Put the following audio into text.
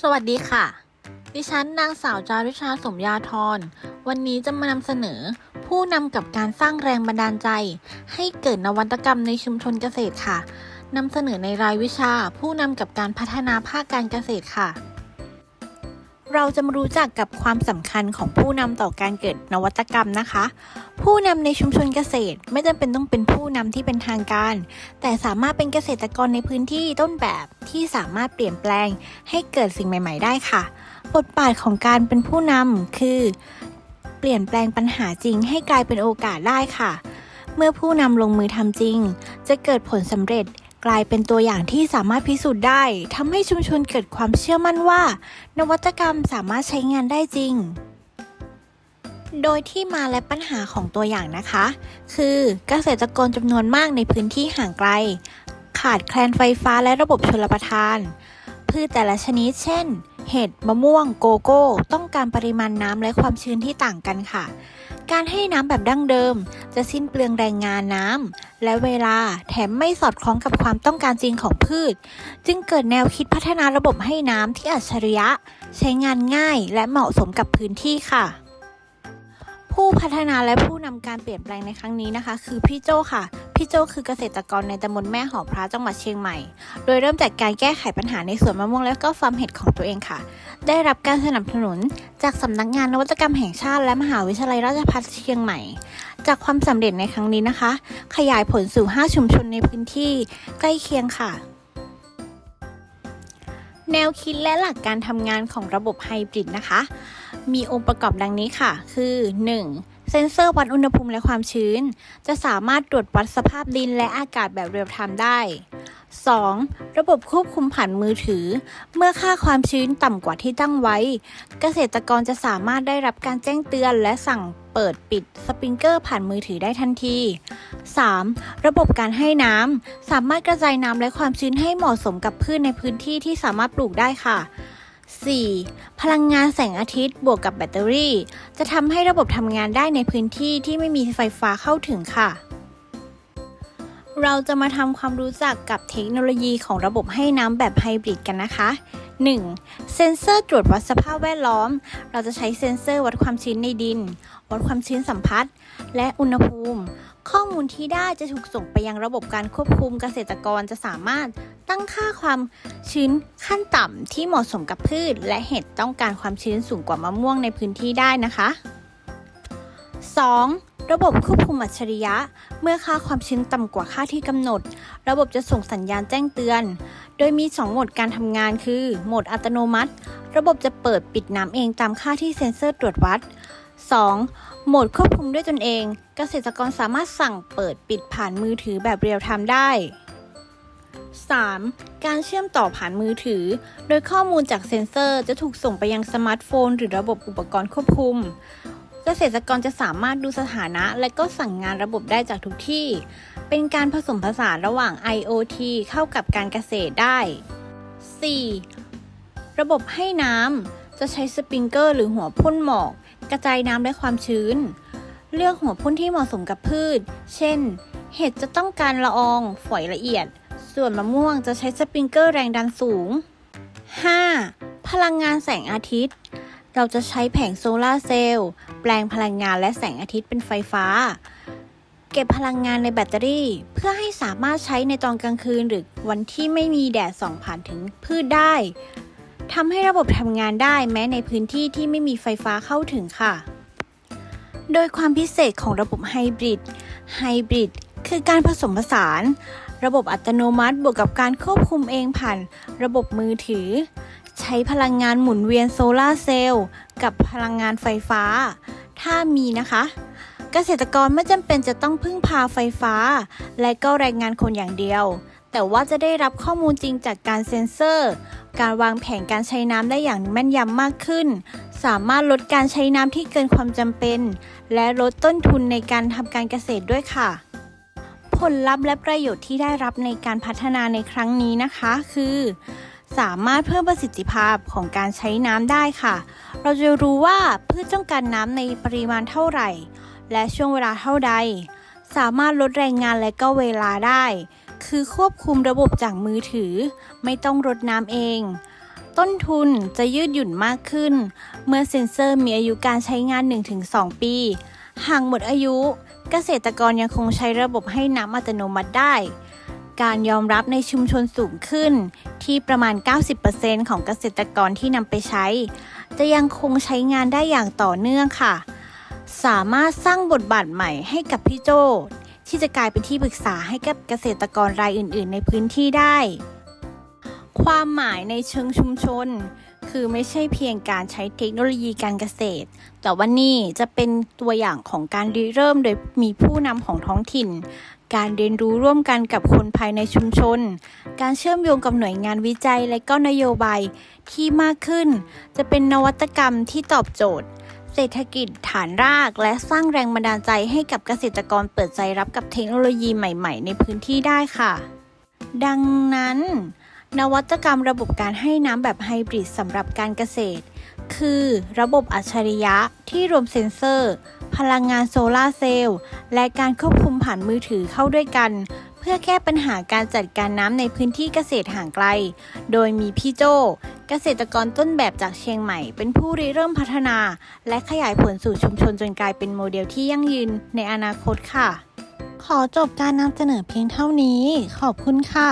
สวัสดีค่ะ ดิฉันนางสาวจารุชาสมยาธร วันนี้จะมานำเสนอ ผู้นำกับการสร้างแรงบันดาลใจ ให้เกิดนวัตกรรมในชุมชนเกษตรค่ะนำเสนอในรายวิชาผู้นำกับการพัฒนาภาคการเกษตรค่ะ เราจะมารู้จักกับความสำคัญของผู้นำต่อการเกิดนวัตกรรมนะคะ ผู้นำในชุมชนเกษตรไม่จำเป็นต้องเป็นผู้นำที่เป็นทางการ แต่สามารถเป็นเกษตรกรในพื้นที่ต้นแบบที่สามารถเปลี่ยนแปลงให้เกิดสิ่งใหม่ ๆ ได้ค่ะ บทบาทของการเป็นผู้นำคือ เปลี่ยนแปลงปัญหาจริง ให้กลายเป็นโอกาสได้ค่ะ เมื่อผู้นำลงมือทำจริง จะเกิดผลสำเร็จ กลายเป็นตัวอย่างที่สามารถพิสูจน์ได้ทำให้ชุมชนเกิดความเชื่อมั่นว่า นวัตกรรมสามารถใช้งานได้จริง โดยที่มาและปัญหาของตัวอย่างนะคะ คือเกษตรกรจำนวนมากในพื้นที่ห่างไกล ขาดแคลนไฟฟ้าและระบบชลประทาน พืชแต่ละชนิดเช่น เห็ดมะม่วง โกโก้ ต้องการปริมาณน้ำและความชื้นที่ต่างกันค่ะ การให้น้ำแบบดั้งเดิม จะสิ้นเปลืองแรงงานน้ำและเวลาแถมไม่สอดคล้องกับความต้องการจริงของพืช จึงเกิดแนวคิดพัฒนาระบบให้น้ำที่อัจฉริยะ ใช้งานง่ายและเหมาะสมกับพื้นที่ค่ะ ผู้พัฒนาและผู้นำการเปลี่ยนแปลงในครั้งนี้นะคะ คือพี่โจค่ะ พี่โจคือเกษตรกรในตำบลแม่หอพระจังหวัดเชียงใหม่ โดยเริ่มจากการแก้ไขปัญหาในสวนมะม่วงและก็ฟาร์มเห็ดของตัวเองค่ะ ได้รับการสนับสนุนจากสำนักงานนวัตกรรมแห่งชาติ และมหาวิทยาลัยราชภัฏเชียงใหม่ จากความสำเร็จในครั้งนี้นะคะ ขยายผลสู่ 5 ชุมชนในพื้นที่ใกล้เคียงค่ะแนวคิดและหลักการทำงานของระบบไฮบริดนะคะ มีองค์ประกอบดังนี้ค่ะ คือ 1. เซ็นเซอร์วัดอุณหภูมิและความชื้น จะสามารถตรวจวัดสภาพดินและอากาศแบบเรียลไทม์ได้ 2. ระบบควบคุมผ่านมือถือ เมื่อค่าความชื้นต่ำกว่าที่ตั้งไว้ เกษตรกรจะสามารถได้รับการแจ้งเตือนและสั่งเปิดปิดสปริงเกอร์ผ่านมือถือได้ทันที 3. ระบบการให้น้ำ สามารถกระจายน้ำและความชื้นให้เหมาะสมกับพืชในพื้นที่ที่สามารถปลูกได้ค่ะ 4. พลังงานแสงอาทิตย์บวกกับแบตเตอรี่ จะทำให้ระบบทำงานได้ในพื้นที่ที่ไม่มีไฟฟ้าเข้าถึงค่ะ เราจะมาทำความรู้จักกับเทคโนโลยีของระบบให้น้ำแบบไฮบริดกันนะคะ 1. เซ็นเซอร์ตรวจวัดสภาพแวดล้อม เราจะใช้เซ็นเซอร์วัดความชื้นในดิน วัดความชื้นสัมผัส และอุณหภูมิ ข้อมูลที่ได้จะถูกส่งไปยังระบบการควบคุมเกษตรกรจะสามารถ ตั้งค่าความชื้นขั้นต่ำที่เหมาะสมกับพืช และเห็ดต้องการความชื้นสูงกว่ามะม่วงในพื้นที่ได้นะคะ 2. ระบบควบคุมอัจฉริยะ เมื่อค่าความชื้นต่ำกว่าค่าที่กำหนด ระบบจะส่งสัญญาณแจ้งเตือน โดยมี 2 โหมดการทำงานคือ โหมดอัตโนมัติ ระบบจะเปิดปิดน้ำเองตามค่าที่เซ็นเซอร์ตรวจวัด 2. โหมดควบคุมด้วยตนเอง เกษตรกรสามารถสั่งเปิดปิดผ่านมือถือแบบเรียลไทม์ได้ 3. การเชื่อมต่อผ่านมือถือ โดยข้อมูลจากเซ็นเซอร์จะถูกส่งไปยังสมาร์ทโฟน หรือระบบอุปกรณ์ควบคุม เกษตรกรจะสามารถดูสถานะ และก็สั่งงานระบบได้จากทุกที่ เป็นการผสมผสานระหว่าง IoT เข้ากับการเกษตรได้ 4. ระบบให้น้ำจะใช้สปริงเกอร์หรือหัวพ่นหมอก กระจายน้ำและความชื้น เลือกหัวพ่นที่เหมาะสมกับพืช เช่น เห็ดจะต้องการละออง ฝอยละเอียด ส่วนมะม่วงจะใช้สปริงเกอร์แรงดันสูง 5. พลังงานแสงอาทิตย์ เราจะใช้แผงโซลาร์เซลล์แปลงพลังงานและแสงอาทิตย์เป็นไฟฟ้า เก็บพลังงานในแบตเตอรี่ เพื่อให้สามารถใช้ในตอนกลางคืนหรือวันที่ไม่มีแดดส่องผ่านถึงพืชได้ทำให้ระบบทำงานได้แม้ในพื้นที่ที่ไม่มีไฟฟ้าเข้าถึงค่ะ โดยความพิเศษของระบบไฮบริด ไฮบริดคือการผสมผสาน ระบบอัตโนมัติบวกกับการควบคุมเองผ่านระบบมือถือ ใช้พลังงานหมุนเวียนโซลาเซลล์กับพลังงานไฟฟ้า ถ้ามีนะคะ เกษตรกรไม่จำเป็นจะต้องพึ่งพาไฟฟ้า และก็แรงงานคนอย่างเดียว แต่ว่าจะได้รับข้อมูลจริงจากการเซ็นเซอร์ การวางแผนการใช้น้ำได้อย่างแม่นยำมากขึ้น สามารถลดการใช้น้ำที่เกินความจำเป็น และลดต้นทุนในการทำการเกษตรด้วยค่ะ ผลลัพธ์และประโยชน์ที่ได้รับในการพัฒนาในครั้งนี้นะคะ คือ สามารถเพิ่มประสิทธิภาพของการใช้น้ำได้ค่ะ เราจะรู้ว่าพืชต้องการน้ำในปริมาณเท่าไหร่ และช่วงเวลาเท่าใด สามารถลดแรงงานและก็เวลาได้ คือควบคุมระบบจากมือถือ ไม่ต้องรดน้ำเอง ต้นทุนจะยืดหยุ่นมากขึ้น เมื่อเซ็นเซอร์มีอายุการใช้งาน 1-2 ปี ห่ากหมดอายุ เกษตรกรยังคงใช้ระบบให้น้ำอัตโนมัติได้ การยอมรับในชุมชนสูงขึ้น ที่ประมาณ 90%ของเกษตรกรที่นำไปใช้ จะยังคงใช้งานได้อย่างต่อเนื่องค่ะ สามารถสร้างบทบาทใหม่ให้กับพี่โจที่จะกลายเป็นที่ปรึกษาให้กับเกษตรกรรายอื่น ๆ ในพื้นที่ได้ ความหมายในเชิงชุมชน คือไม่ใช่เพียงการใช้เทคโนโลยีการเกษตร แต่ว่านี่จะเป็นตัวอย่างของการริเริ่มโดยมีผู้นำของท้องถิ่น การเรียนรู้ร่วมกันกับคนภายในชุมชน การเชื่อมโยงกับหน่วยงานวิจัยและก็นโยบายที่มากขึ้น จะเป็นนวัตกรรมที่ตอบโจทย์ เศรษฐกิจฐานรากและสร้างแรงบันดาลใจให้กับเกษตรกรเปิดใจรับกับเทคโนโลยีใหม่ ๆ ในพื้นที่ได้ค่ะ ดังนั้น นวัตกรรมระบบการให้น้ำแบบไฮบริดสำหรับการเกษตร คือระบบอัจฉริยะที่รวมเซ็นเซอร์ พลังงานโซลาเซลล์และการควบคุมผ่านมือถือเข้าด้วยกัน เพื่อแก้ปัญหาการจัดการน้ำในพื้นที่เกษตรห่างไกล โดยมีพี่โจเกษตรกรต้นแบบจากเชียงใหม่ เป็นผู้ริเริ่มพัฒนา และขยายผลสู่ชุมชนจนกลายเป็นโมเดลที่ยั่งยืนในอนาคตค่ะ ขอจบการนำเสนอเพียงเท่านี้ ขอบคุณค่ะ